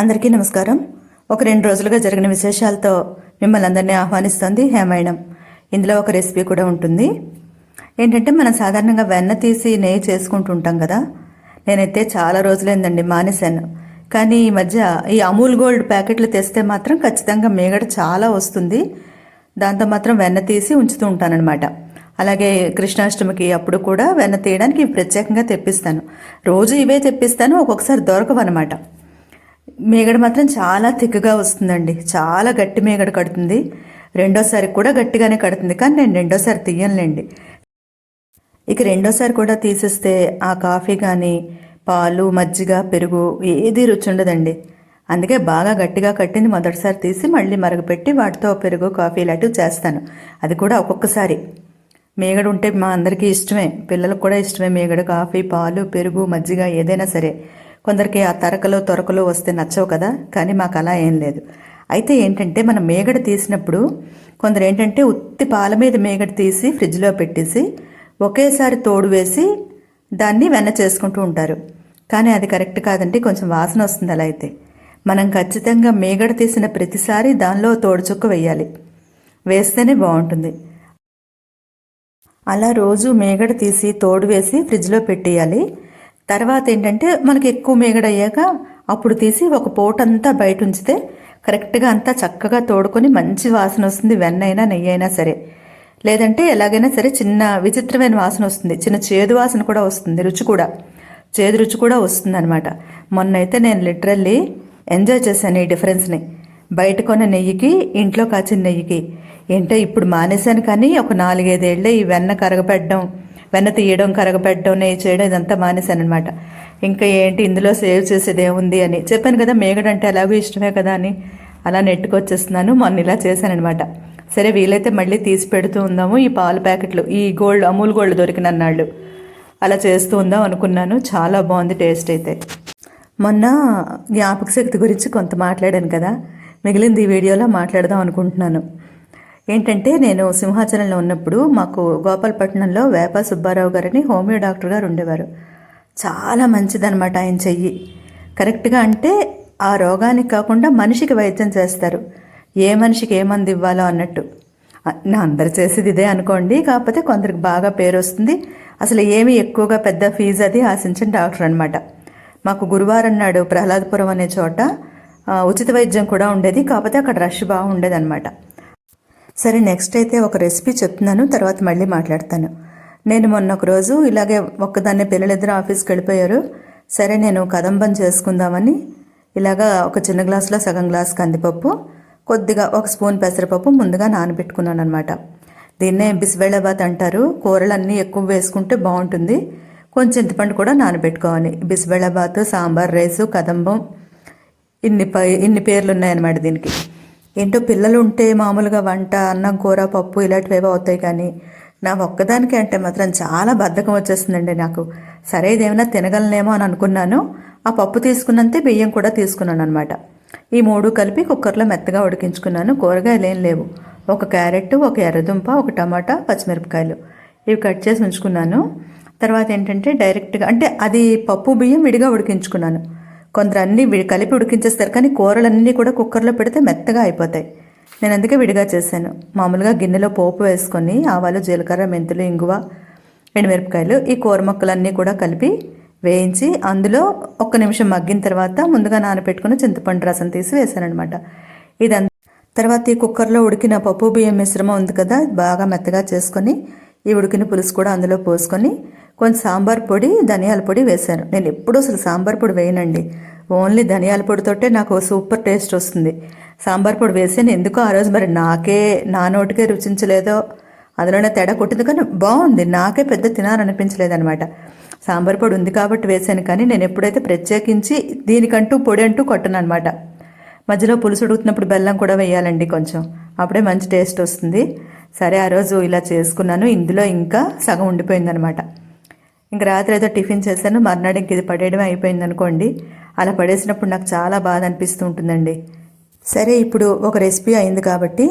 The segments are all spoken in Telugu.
అందరికీ నమస్కారం. ఒక రెండు రోజులుగా జరిగిన విశేషాలతో మిమ్మల్ని అందరినీ ఆహ్వానిస్తుంది హేమాయణం. ఇందులో ఒక రెసిపీ కూడా ఉంటుంది. ఏంటంటే మనం సాధారణంగా వెన్న తీసి నెయ్యి చేసుకుంటూ ఉంటాం కదా. నేనైతే చాలా రోజులైందండి మానేశాను. కానీ ఈ మధ్య ఈ అమూల్ గోల్డ్ ప్యాకెట్లు తెస్తే మాత్రం ఖచ్చితంగా మేగడ చాలా వస్తుంది. దాంతో మాత్రం వెన్న తీసి ఉంచుతూ ఉంటానన్నమాట. అలాగే కృష్ణాష్టమికి అప్పుడు కూడా వెన్న తీయడానికి ప్రత్యేకంగా తెప్పిస్తాను. రోజు ఇవే తెప్పిస్తాను ఒక్కొక్కసారి దొరకవన్నమాట. మేగడ మాత్రం చాలా థిక్గా వస్తుందండి. చాలా గట్టి మేగడ కడుతుంది. రెండోసారి కూడా గట్టిగానే కడుతుంది. కానీ నేను రెండోసారి తీయనులేండి. ఇక రెండోసారి కూడా తీసేస్తే ఆ కాఫీ కానీ పాలు మజ్జిగ పెరుగు ఏది రుచి ఉండదండి. అందుకే బాగా గట్టిగా కట్టింది మొదటిసారి తీసి మళ్ళీ మరగపెట్టి వాటితో పెరుగు కాఫీ ఇలాంటివి చేస్తాను. అది కూడా ఒక్కొక్కసారి. మేగడ ఉంటే మా అందరికీ ఇష్టమే. పిల్లలకు కూడా ఇష్టమే మేగడ కాఫీ పాలు పెరుగు మజ్జిగ ఏదైనా సరే. కొందరికి ఆ తరకలు తొరకలు వస్తే నచ్చవు కదా? కానీ మాకు అలా ఏం లేదు. అయితే ఏంటంటే మనం మేగడ తీసినప్పుడు కొందరు ఏంటంటే ఉత్తి పాల మీద మేగడ తీసి ఫ్రిడ్జ్లో పెట్టేసి ఒకేసారి తోడు వేసి దాన్ని వెన్న చేసుకుంటూ ఉంటారు. కానీ అది కరెక్ట్ కాదండి కొంచెం వాసన వస్తుంది అలా అయితే. మనం ఖచ్చితంగా మేగడ తీసిన ప్రతిసారి దానిలో తోడు చుక్క వేయాలి. వేస్తేనే బాగుంటుంది. అలా రోజు మేగడ తీసి తోడు వేసి ఫ్రిడ్జ్లో పెట్టేయాలి. తర్వాత ఏంటంటే మనకి ఎక్కువ మేగడయ్యాక అప్పుడు తీసి ఒక పూటంతా బయట ఉంచితే కరెక్ట్గా అంతా చక్కగా తోడుకొని మంచి వాసన వస్తుంది వెన్న అయినా నెయ్యి అయినా సరే. లేదంటే ఎలాగైనా సరే చిన్న విచిత్రమైన వాసన వస్తుంది చిన్న చేదు వాసన కూడా వస్తుంది రుచి కూడా. చేదు రుచి కూడా వస్తుంది అనమాట మొన్నైతే నేను లిటరల్లీ ఎంజాయ్ చేశాను ఈ డిఫరెన్స్ని. బయట కొన్న నెయ్యికి ఇంట్లో కాచిన నెయ్యికి. ఏంటో ఇప్పుడు మానేశాను కానీ ఒక నాలుగైదేళ్ళే ఈ వెన్న కరగపెట్టడం వెన్న తీయడం కరగపెట్టడం నెయ్యి చేయడం ఇదంతా మానేశాను అనమాట ఇంకా ఏంటి ఇందులో సేవ్ చేసేది ఏముంది అని. చెప్పాను కదా మేగడంటే ఎలాగో ఇష్టమే కదా అని. అలా నెట్టుకొచ్చేస్తున్నాను మొన్న ఇలా చేశానమాట సరే వీలైతే మళ్ళీ తీసి పెడుతూ ఉందాము. ఈ పాల ప్యాకెట్లు ఈ గోల్డ్ అమూల్ గోల్డ్ దొరికిన అన్నాళ్ళు అలా చేస్తూ ఉందాం అనుకున్నాను. చాలా బాగుంది టేస్ట్ అయితే. మొన్న జ్ఞాపక శక్తి గురించి కొంత మాట్లాడాను కదా. మిగిలింది ఈ వీడియోలో మాట్లాడదాం అనుకుంటున్నాను. ఏంటంటే నేను సింహాచలంలో ఉన్నప్పుడు మాకు గోపాలపట్నంలో వేప సుబ్బారావు గారని హోమియో డాక్టర్ గారు ఉండేవారు. చాలా మంచిదనమాట ఆయన చెయ్యి. కరెక్ట్గా అంటే ఆ రోగానికి కాకుండా మనిషికి వైద్యం చేస్తారు. ఏ మనిషికి ఏ మంది ఇవ్వాలో అన్నట్టు. నా అందరు చేసేది ఇదే అనుకోండి కాకపోతే కొందరికి బాగా పేరు వస్తుంది అసలు ఏమీ ఎక్కువగా పెద్ద ఫీజు అది ఆశించిన డాక్టర్ అనమాట మాకు గురువారం నాడు ప్రహ్లాదపురం అనే చోట ఉచిత వైద్యం కూడా ఉండేది. కాకపోతే అక్కడ రష్ బాగుండేది అనమాట సరే నెక్స్ట్ అయితే ఒక రెసిపీ చెప్తున్నాను తర్వాత మళ్ళీ మాట్లాడతాను. నేను మొన్న ఒక రోజు ఇలాగే ఒక్కదాన్నే పిల్లలిద్దరూ ఆఫీస్కి వెళ్ళిపోయారు. సరే నేను కదంబం చేసుకుందామని ఇలాగా ఒక చిన్న గ్లాసులో సగం గ్లాస్ కందిపప్పు కొద్దిగా ఒక స్పూన్ పెసరపప్పు ముందుగా నానబెట్టుకున్నాను అనమాట దీన్నే బిస్బెళ్ళబాత్ అంటారు. కూరలన్నీ ఎక్కువ వేసుకుంటే బాగుంటుంది. కొంచెం చింతపండు కూడా నానబెట్టుకోవాలి. బిస్బెళ్ళబాత్ సాంబార్ రైసు కదంబం ఇన్ని పై ఇన్ని పేర్లు ఉన్నాయన్నమాట దీనికి. ఏంటో పిల్లలు ఉంటే మామూలుగా వంట అన్నం కూర పప్పు ఇలాంటివేవో అవుతాయి కానీ నా ఒక్కదానికి అంటే మాత్రం చాలా బద్ధకం వచ్చేస్తుందండి నాకు. సరే ఇదేమైనా తినగలనేమో అని అనుకున్నాను. ఆ పప్పు తీసుకున్నంతే బియ్యం కూడా తీసుకున్నాను అనమాట ఈ మూడు కలిపి కుక్కర్లో మెత్తగా ఉడికించుకున్నాను. కూరగాయలు ఏం లేవు. ఒక క్యారెట్ ఒక ఎర్రదుంప ఒక టమాటా పచ్చిమిరపకాయలు. ఇవి కట్ చేసి ఉంచుకున్నాను. తర్వాత ఏంటంటే డైరెక్ట్గా అంటే అది పప్పు బియ్యం విడిగా ఉడికించుకున్నాను. కొందరు అన్నీ కలిపి ఉడికించేస్తారు. కానీ కూరలన్నీ కూడా కుక్కర్లో పెడితే మెత్తగా అయిపోతాయి. నేను అందుకే విడిగా చేశాను. మామూలుగా గిన్నెలో పోపు వేసుకొని ఆవాలు జీలకర్ర మెంతులు ఇంగువ ఎండుమిరపకాయలు ఈ కూర మొక్కలన్నీ కూడా కలిపి వేయించి అందులో ఒక్క నిమిషం మగ్గిన తర్వాత ముందుగా నానబెట్టుకుని చింతపండు రసం తీసి వేసానమాట ఇదంతా తర్వాత ఈ కుక్కర్లో ఉడికిన పప్పు బియ్యం మిశ్రమం ఉంది కదా బాగా మెత్తగా చేసుకొని ఈ ఉడికిన పులుసు కూడా అందులో పోసుకొని కొంచెం సాంబార్ పొడి ధనియాల పొడి వేశాను. నేను ఎప్పుడూ అసలు సాంబార్ పొడి వేయనండి. ఓన్లీ ధనియాల పొడితోటే నాకు సూపర్ టేస్ట్ వస్తుంది. సాంబార్ పొడి వేసాను ఎందుకో ఆ రోజు మరి నాకే నా నోటికే రుచించలేదో అందులోనే తేడా కొట్టింది కానీ బాగుంది. నాకే పెద్ద తినాలనిపించలేదనమాట సాంబార్ పొడి ఉంది కాబట్టి వేసాను కానీ నేను ఎప్పుడైతే ప్రత్యేకించి దీనికంటూ పొడి అంటూ కొట్టను అనమాట మధ్యలో పులుసు ఉడుకుతున్నప్పుడు బెల్లం కూడా వేయాలండి కొంచెం. అప్పుడే మంచి టేస్ట్ వస్తుంది. సరే ఆ రోజు ఇలా చేసుకున్నాను. ఇందులో ఇంకా సగం ఉండిపోయిందనమాట ఇంక రాత్రి ఏదో టిఫిన్ చేశాను. మర్నాడు ఇంక ఇది పడేయడం అయిపోయింది అనుకోండి అలా పడేసినప్పుడు నాకు చాలా బాధ అనిపిస్తూ ఉంటుందండి. సరే ఇప్పుడు ఒక రెసిపీ అయింది కాబట్టి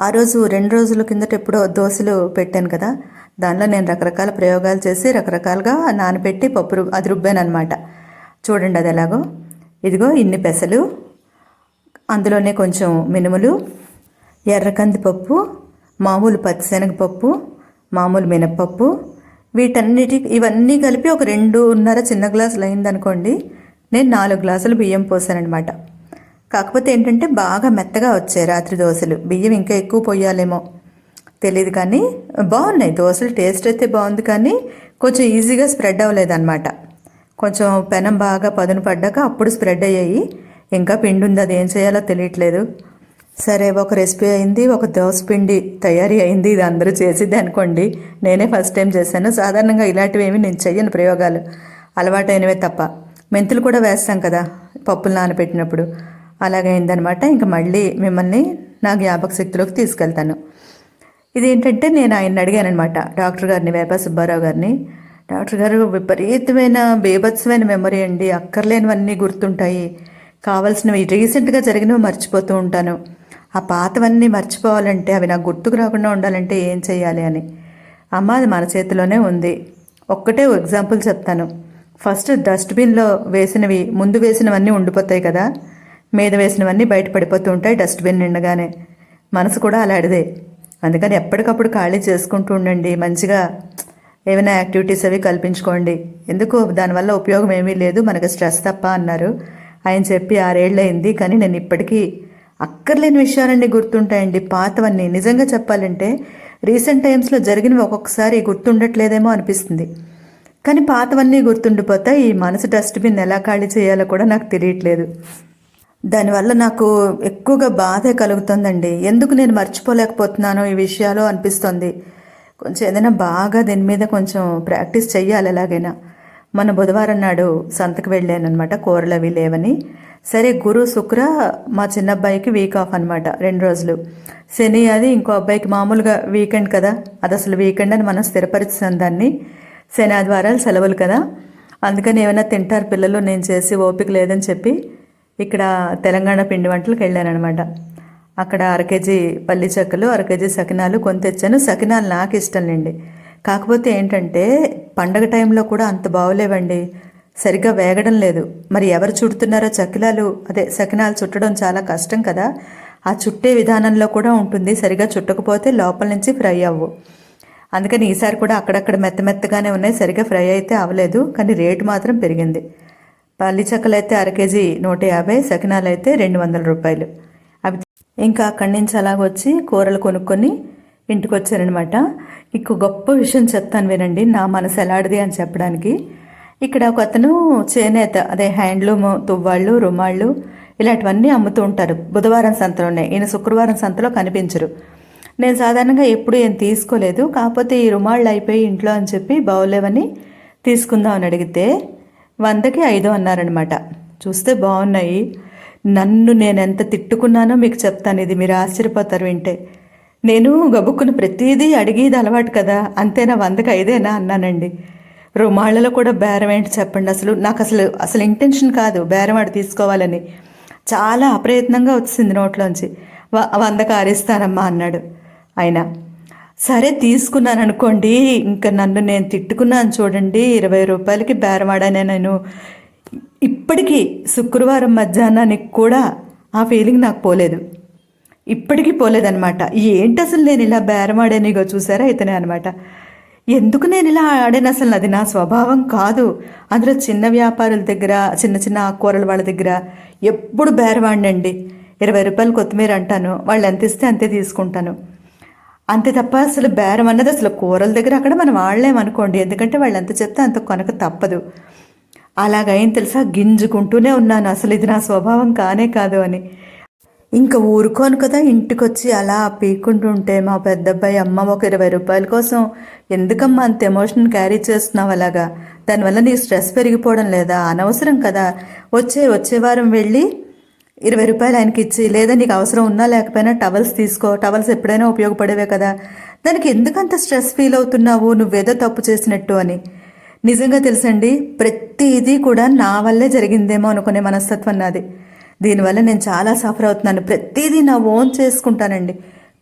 ఆ రోజు రెండు రోజుల కిందట ఎప్పుడో దోశలు పెట్టాను కదా దానిలో నేను రకరకాల ప్రయోగాలు చేసి రకరకాలుగా నానబెట్టి పప్పు అది రుబ్బాను అనమాట చూడండి అది ఎలాగో. ఇదిగో ఇన్ని పెసలు అందులోనే కొంచెం మినుములు ఎర్ర కందిపప్పు మామూలు పచ్చిశనగపప్పు మామూలు మినప్పప్పు వీటన్నిటి ఇవన్నీ కలిపి ఒక రెండున్నర చిన్న గ్లాసులు అయిందనుకోండి నేను నాలుగు గ్లాసులు బియ్యం పోసానమాట కాకపోతే ఏంటంటే బాగా మెత్తగా వచ్చాయి రాత్రి దోశలు. బియ్యం ఇంకా ఎక్కువ పోయాలేమో. తెలియదు కానీ బాగున్నాయి. దోశలు టేస్ట్ అయితే బాగుంది కానీ కొంచెం ఈజీగా స్ప్రెడ్ అవ్వలేదన్నమాట. కొంచెం పెనం బాగా పదును పడ్డాక అప్పుడు స్ప్రెడ్ అయ్యాయి. ఇంకా పిండి ఉంది. అది ఏం చేయాలో తెలియట్లేదు. సరే ఒక రెసిపీ అయింది. ఒక దోశ పిండి తయారీ అయింది. ఇది అందరూ చేసిద్ది అనుకోండి. నేనే ఫస్ట్ టైం చేశాను. సాధారణంగా ఇలాంటివి ఏమి నేను చెయ్యను ప్రయోగాలు. అలవాటైనవే తప్ప. మెంతులు కూడా వేస్తాం కదా పప్పులు నానబెట్టినప్పుడు. అలాగైందనమాట ఇంకా మళ్ళీ మిమ్మల్ని నా జ్ఞాపక శక్తిలోకి తీసుకెళ్తాను. ఇదేంటంటే నేను ఆయన అడిగానమాట డాక్టర్ గారిని వేప సుబ్బారావు గారిని. డాక్టర్ గారు విపరీతమైన బేభత్సమైన మెమరీ అండి అక్కర్లేనివన్నీ గుర్తుంటాయి. కావాల్సినవి రీసెంట్గా జరిగినవి మర్చిపోతూ ఉంటాను. ఆ పాతవన్నీ మర్చిపోవాలంటే అవి నాకు గుర్తుకు రాకుండా ఉండాలంటే ఏం చేయాలి అని. అమ్మ అది మన చేతిలోనే ఉంది. ఒక్కటే ఎగ్జాంపుల్ చెప్తాను. ఫస్ట్ డస్ట్బిన్లో వేసినవి ముందు వేసినవన్నీ ఉండిపోతాయి కదా. మీద వేసినవన్నీ బయట పడిపోతూ ఉంటాయి డస్ట్బిన్ నిండగానే. మనసు కూడా అలాంటిదే అందుకని ఎప్పటికప్పుడు ఖాళీ చేసుకుంటూ ఉండండి. మంచిగా ఏమైనా యాక్టివిటీస్ అవి కల్పించుకోండి. ఎందుకు? దానివల్ల ఉపయోగం ఏమీ లేదు. మనకు స్ట్రెస్ తప్ప అన్నారు. ఆయన చెప్పి ఆరేళ్ళయింది. కానీ నేను ఇప్పటికీ అక్కర్లేని విషయాలన్నీ గుర్తుంటాయండి. పాతవన్నీ. నిజంగా చెప్పాలంటే రీసెంట్ టైమ్స్లో జరిగినవి ఒక్కొక్కసారి గుర్తుండట్లేదేమో అనిపిస్తుంది. కానీ పాతవన్నీ గుర్తుండిపోతాయి. ఈ మనసు డస్ట్బిన్ ఎలా ఖాళీ చేయాలో కూడా నాకు తెలియట్లేదు. దానివల్ల నాకు ఎక్కువగా బాధ కలుగుతుందండి. ఎందుకు నేను మర్చిపోలేకపోతున్నానో ఈ విషయాలు అనిపిస్తుంది. కొంచెం ఏదైనా బాగా దీని మీద కొంచెం ప్రాక్టీస్ చెయ్యాలి ఎలాగైనా. మన బుధవారం నాడు సంతకు వెళ్ళానమాట కూరలు అవి లేవని. సరే గురు శుక్ర మా చిన్న అబ్బాయికి వీక్ ఆఫ్ అనమాట రెండు రోజులు. శని అది ఇంకో అబ్బాయికి మామూలుగా వీకెండ్ కదా. అది అసలు వీకెండ్ అని మనం స్థిరపరిచాం దాన్ని. శని సెలవులు కదా? అందుకని ఏమైనా తింటారు పిల్లలు నేను చేసి ఓపిక లేదని చెప్పి ఇక్కడ తెలంగాణ పిండి వంటలకు వెళ్ళానమాట అక్కడ అర కేజీ పల్లి చెక్కలు అర కేజీ సకినాలు కొని తెచ్చాను. సకినాలు నాకు ఇష్టం లేండి. కాకపోతే ఏంటంటే పండగ టైంలో కూడా అంత బాగోలేవండి. సరిగ్గా వేగడం లేదు. మరి ఎవరు చుడుతున్నారో చకిలాలు అదే సకినాలు చుట్టడం చాలా కష్టం కదా. ఆ చుట్టే విధానంలో కూడా ఉంటుంది. సరిగా చుట్టకపోతే లోపల నుంచి ఫ్రై అవ్వు. అందుకని ఈసారి కూడా అక్కడక్కడ మెత్త మెత్తగానే ఉన్నాయి. సరిగా ఫ్రై అయితే అవ్వలేదు కానీ రేటు మాత్రం పెరిగింది. పల్లి చెక్కలు అయితే అర కేజీ నూట యాభై సకినాలు అయితే రెండు వందల రూపాయలు. అవి ఇంకా అక్కడి నుంచి అలాగొచ్చి కూరలు కొనుక్కొని ఇంటికి వచ్చారనమాట ఇంకో గొప్ప విషయం చెప్తాను వినండి నా మనసు ఎలాడిది అని చెప్పడానికి. ఇక్కడ ఒక అతను చేనేత అదే హ్యాండ్లూమ్ తువ్వాళ్ళు రుమాళ్ళు ఇలాంటివన్నీ అమ్ముతూ ఉంటారు. బుధవారం సంతలో ఉన్నాయి ఈయన శుక్రవారం సంతలో కనిపించరు. నేను సాధారణంగా ఎప్పుడు ఏం తీసుకోలేదు. కాకపోతే ఈ రుమాళ్ళు అయిపోయి ఇంట్లో అని చెప్పి బాగోలేవని తీసుకుందాం అని అడిగితే వందకి ఐదు అన్నారనమాట చూస్తే బాగున్నాయి. నన్ను నేను ఎంత తిట్టుకున్నానో మీకు చెప్తాను. ఇది మీరు ఆశ్చర్యపోతారు వింటే. నేను గబుక్కును ప్రతిదీ అడిగేది అలవాటు కదా. అంతేనా? వందకి ఐదేనా? అన్నానండి. రుమాళ్ళలో కూడా బేరం ఏంటి చెప్పండి. అసలు నాకు అసలు అసలు ఇంటెన్షన్ కాదు బేరం ఆడు తీసుకోవాలని. చాలా అప్రయత్నంగా వచ్చింది నోట్లోంచి. వందకు ఆరిస్తానమ్మా అన్నాడు. ఆయన సరే తీసుకున్నాను అనుకోండి ఇంకా నన్ను నేను తిట్టుకున్నాను చూడండి ఇరవై రూపాయలకి బేరమాడానే నేను. ఇప్పటికీ శుక్రవారం మధ్యాహ్నానికి కూడా ఆ ఫీలింగ్ నాకు పోలేదు. ఇప్పటికీ పోలేదనమాట ఏంటి అసలు నేను ఇలా బేరమాడానిగో చూసారా ఇతనే అనమాట ఎందుకు నేను ఇలా ఆడాను అసలు? అది నా స్వభావం కాదు. అందులో చిన్న వ్యాపారుల దగ్గర చిన్న చిన్న ఆకుకూరల వాళ్ళ దగ్గర ఎప్పుడు బేరవాడినండి ఇరవై రూపాయలు కొత్తిమీర అంటాను వాళ్ళు ఎంత ఇస్తే అంతే తీసుకుంటాను. అంతే తప్ప అసలు బేరం అన్నది అసలు కూరల దగ్గర అక్కడ మనం ఆడలేమనుకోండి ఎందుకంటే వాళ్ళు ఎంత చెప్తే అంత కొనక తప్పదు. అలాగైన తెలుసా? గింజుకుంటూనే ఉన్నాను. అసలు ఇది నా స్వభావం కానే కాదు అని. ఇంకా ఊరుకోను కదా ఇంటికొచ్చి అలా పీక్కుంటుంటే మా పెద్దబ్బాయి అమ్మ ఒక ఇరవై రూపాయల కోసం ఎందుకమ్మా అంత ఎమోషన్ క్యారీ చేస్తున్నావు అలాగా? దానివల్ల నీ స్ట్రెస్ పెరిగిపోవడం లేదా? అనవసరం కదా. వచ్చే వచ్చే వారం వెళ్ళి ఇరవై రూపాయలు ఆయనకి ఇచ్చి లేదా నీకు అవసరం ఉన్నా లేకపోయినా టవల్స్ తీసుకో టవల్స్ ఎప్పుడైనా ఉపయోగపడేవే కదా. దానికి ఎందుకంత స్ట్రెస్ ఫీల్ అవుతున్నావు? నువ్వేదో తప్పు చేసినట్టు అని. నిజంగా తెలుసండి ప్రతిదీ కూడా నా వల్లే జరిగిందేమో అనుకునే మనస్తత్వం నాది. దీనివల్ల నేను చాలా సఫర్ అవుతున్నాను. ప్రతిదీ నా ఓన్ చేసుకుంటానండి.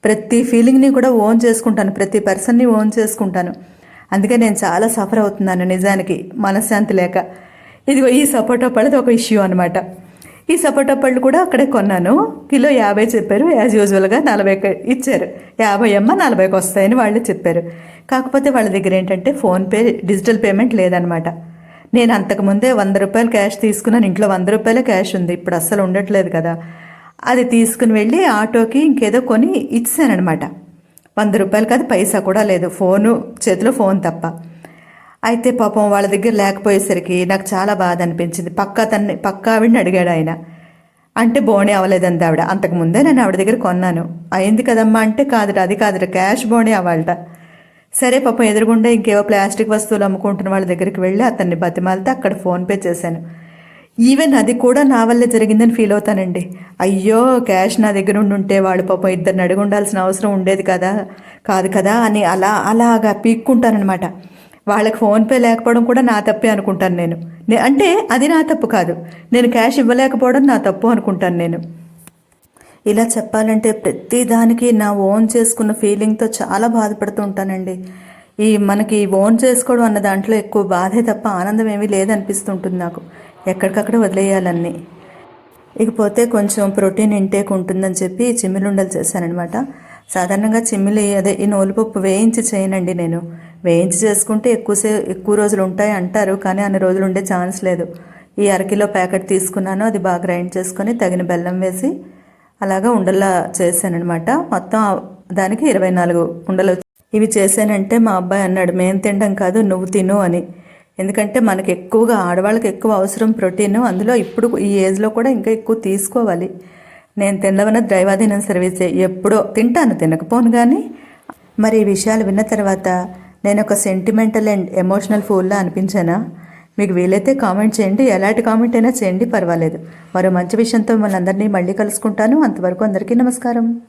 ప్రతి ఫీలింగ్ని కూడా ఓన్ చేసుకుంటాను. ప్రతి పర్సన్ని ఓన్ చేసుకుంటాను. అందుకే నేను చాలా సఫర్ అవుతున్నాను నిజానికి మనశ్శాంతి లేక. ఇది ఈ సపోటా పడది ఒక ఇష్యూ అనమాట ఈ సపోటా పళ్ళు కూడా అక్కడే కొన్నాను. కిలో యాభై చెప్పారు. యాజ్ యూజువల్గా నలభై ఇచ్చారు. యాభై అమ్మ నలభైకి వస్తాయని వాళ్ళు చెప్పారు. కాకపోతే వాళ్ళ దగ్గర ఏంటంటే ఫోన్పే డిజిటల్ పేమెంట్ లేదనమాట. నేను అంతకుముందే వంద రూపాయలు క్యాష్ తీసుకున్నాను. ఇంట్లో వంద రూపాయలు క్యాష్ ఉంది. ఇప్పుడు అస్సలు ఉండట్లేదు కదా. అది తీసుకుని వెళ్ళి ఆటోకి ఇంకేదో కొని ఇచ్చానమాట వంద రూపాయలు కాదు పైసా కూడా లేదు. ఫోను చేతిలో ఫోన్ తప్ప. అయితే పాపం వాళ్ళ దగ్గర లేకపోయేసరికి నాకు చాలా బాధ అనిపించింది. పక్కా తన్ని పక్కా ఆవిడని అడిగాడు ఆయన. అంటే బోనే అవ్వలేదంది ఆవిడ. అంతకుముందే నేను ఆవిడ దగ్గర కొన్నాను. అయింది కదమ్మా అంటే కాదుట అది కాదుట క్యాష్ బోనే అవ్వాలట. సరే పాపం ఎదురుగుండా ఇంకేవో ప్లాస్టిక్ వస్తువులు అమ్ముకుంటున్న వాళ్ళ దగ్గరికి వెళ్ళి అతన్ని బతిమాలితే అక్కడ ఫోన్పే చేశాను. ఈవెన్ అది కూడా నా వల్లే జరిగిందని ఫీల్ అవుతానండి. అయ్యో క్యాష్ నా దగ్గర ఉండి ఉంటే వాళ్ళు పాపం ఇద్దరిని అడిగి ఉండాల్సిన అవసరం ఉండేది కదా కాదు కదా అని అలా అలాగా పీక్కుంటానమాట వాళ్ళకి ఫోన్పే లేకపోవడం కూడా నా తప్పే అనుకుంటాను నేను. అంటే అది నా తప్పు కాదు. నేను క్యాష్ ఇవ్వలేకపోవడం నా తప్పు అనుకుంటాను నేను. ఇలా చెప్పాలంటే ప్రతిదానికి నా ఓన్ చేసుకున్న ఫీలింగ్తో చాలా బాధపడుతూ ఉంటానండి. ఈ మనకి ఓన్ చేసుకోవడం అన్న దాంట్లో ఎక్కువ బాధే తప్ప ఆనందం ఏమీ లేదనిపిస్తుంటుంది నాకు. ఎక్కడికక్కడ వదిలేయాలన్నీ. ఇకపోతే కొంచెం ప్రోటీన్ ఇంటేక్ ఉంటుందని చెప్పి చిమ్మిలుండలు చేశానన్నమాట. సాధారణంగా చిమ్మిలి అదే ఈ నూలుపప్పు వేయించి చేయనండి నేను. వేయించి చేసుకుంటే ఎక్కువసే ఎక్కువ రోజులు ఉంటాయి అంటారు కానీ అన్ని రోజులు ఉండే ఛాన్స్ లేదు. ఈ అరకిలో ప్యాకెట్ తీసుకున్నాను అది బాగా గ్రైండ్ చేసుకొని తగిన బెల్లం వేసి అలాగా ఉండలా చేశానమాట మొత్తం దానికి ఇరవై నాలుగు ఉండలు ఇవి చేశానంటే మా అబ్బాయి అన్నాడు మేము తినడం కాదు నువ్వు తిను అని. ఎందుకంటే మనకి ఎక్కువగా ఆడవాళ్ళకి ఎక్కువ అవసరం ప్రోటీన్ అందులో ఇప్పుడు ఈ ఏజ్లో కూడా ఇంకా ఎక్కువ తీసుకోవాలి. నేను తినవన దైవాధీనం సర్వీసే ఎప్పుడో తింటాను తినకపోను కానీ మరి ఈ విషయాలు విన్న తర్వాత నేను ఒక సెంటిమెంటల్ అండ్ ఎమోషనల్ ఫూల్లా అనిపించానా? మీకు వీలైతే కామెంట్ చేయండి ఎలాంటి కామెంట్ అయినా చేయండి పర్వాలేదు. మరో మంచి విషయంతో మిమ్మల్ని అందరినీ మళ్ళీ కలుసుకుంటాను. అంతవరకు అందరికీ నమస్కారం.